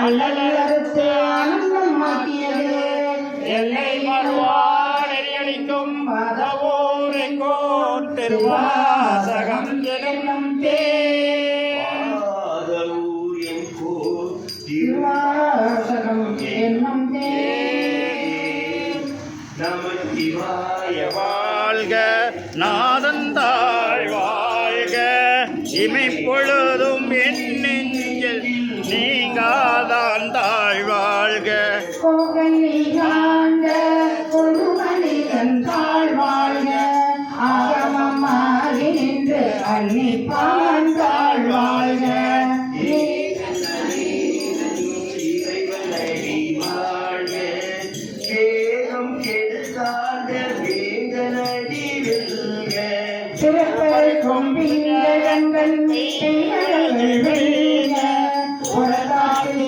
அல்லது ஆனந்தமாக்கியது எல்லை மறுவார் எல்லையடிக்கும் மதவோரை கோட்டெருவாசகம் எனும் பேர் பிறந்தாய் வாழ்க. இமை பொழுதும் என் நெஞ்சில் நீங்காதான் தாய் வாழ்க. வாழ்க. சிறப்பரை கொம்பிங்கங்கள் உலகாத்தில்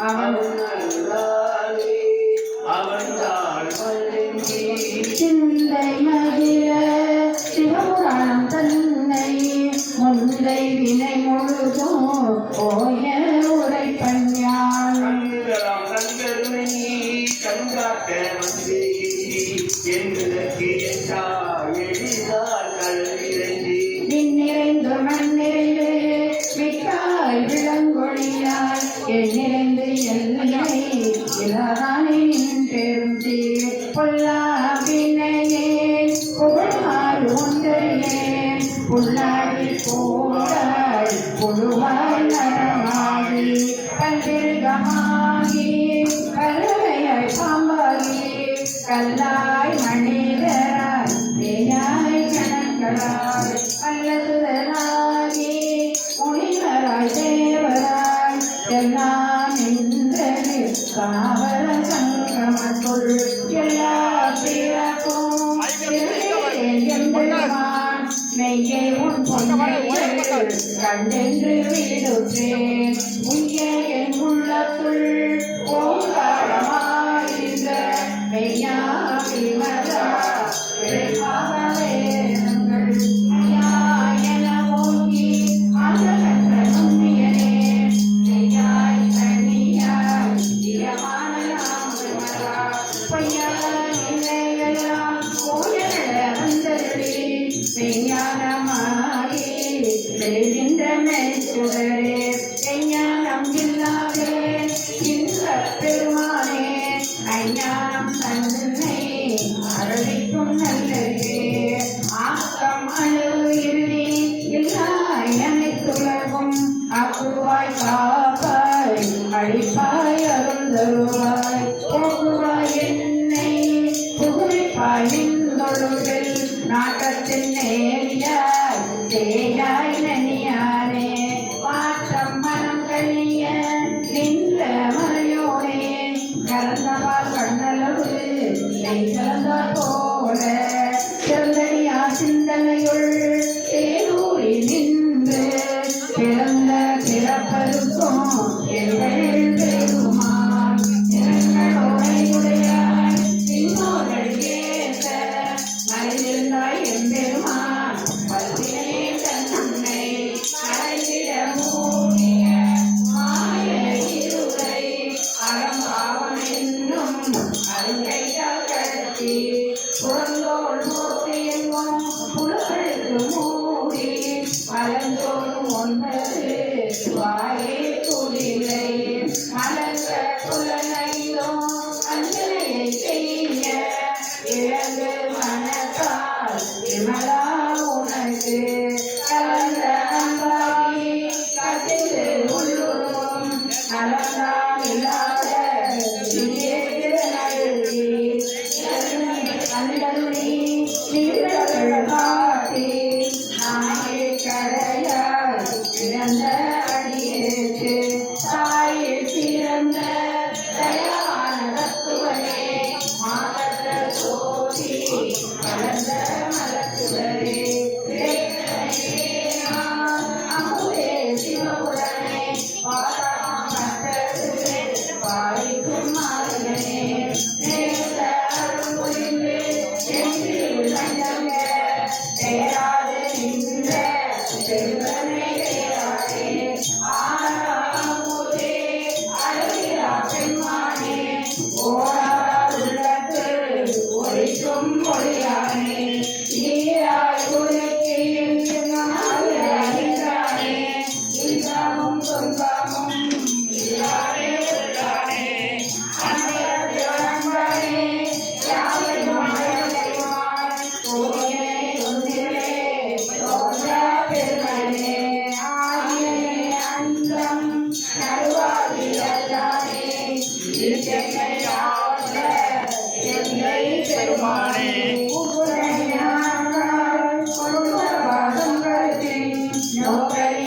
அவன் அவன் புல்லாடி போராடி பொழுவாய் நடமாடி கல்விருகமாகி கல்லறையாய் பாம்பாகி கல்லா கண்டென்று வீடுற்றேன் Chara Thank you.